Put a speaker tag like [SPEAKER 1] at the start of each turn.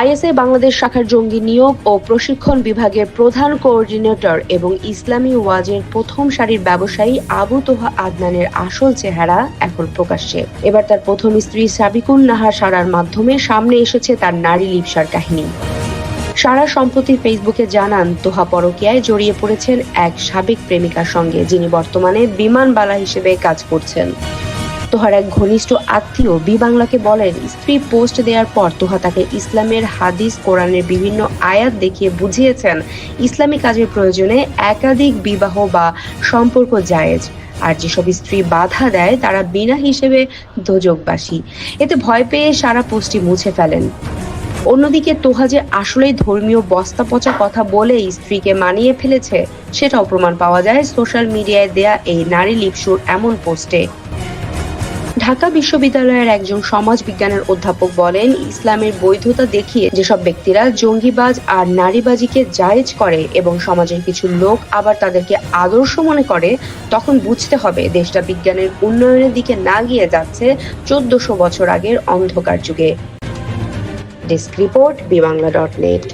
[SPEAKER 1] ISA Bangladesh শাখার জঙ্গি নিয়োগ ও প্রশিক্ষণ বিভাগের প্রধান কোঅর্ডিনেটর এবং ইসলামী ওয়াজের প্রথম সারির ব্যবসায়ী আবু তোহা আদনানের আসল চেহারা এখন প্রকাশ্যে। এবার তার প্রথম স্ত্রী সাবিকুন নাহার সারার মাধ্যমে সামনে এসেছে তার নারী লিপসার কাহিনী। সারা সম্প্রতি ফেসবুকে জানান, তোহা পরকীয়ায় জড়িয়ে পড়েছেন এক সাবেক প্রেমিকার সঙ্গে, যিনি বর্তমানে বিমানবালা হিসেবে কাজ করছেন। তোহার এক ঘনিষ্ঠ আত্মীয় বি বাংলাকে বলেন, স্ত্রী পোস্ট দেওয়ার পর তোহা তাকে ইসলামের হাদিস, কোরআনের বিভিন্ন আয়াত দেখিয়ে বুঝিয়েছেন। ইসলামী কাজের প্রয়োজনে একাধিক বিবাহ বা সম্পর্ক জায়েজ। আর যেসব স্ত্রী বাধা দেয়, তারা বিনা হিসেবে দোজকবাসী এতে ভয় পেয়ে সারা পোস্টটি মুছে ফেলেন। অন্যদিকে তোহা যে আসলেই ধর্মীয় বস্তা পচা কথা বলে স্ত্রীকে মানিয়ে ফেলেছে, সেটাও প্রমাণ পাওয়া যায়। সোশ্যাল মিডিয়ায় দেয়া এই নারী লিপসুর এমন পোস্টে। ঢাকা বিশ্ববিদ্যালয়ের একজন সমাজ বিজ্ঞানের অধ্যাপক বলেন, ইসলামের বৈধতা দেখিয়ে যেসব ব্যক্তিরা জঙ্গিবাজ আর নারীবাজিকে জায়েজ করে এবং সমাজের কিছু লোক আবার তাদেরকে আদর্শ মনে করে, তখন বুঝতে হবে দেশটা বিজ্ঞানের উন্নয়নের দিকে না গিয়ে যাচ্ছে চোদ্দশো বছর আগের অন্ধকার যুগে। ডেস্ক রিপোর্ট বিবাংলা ডট নেট।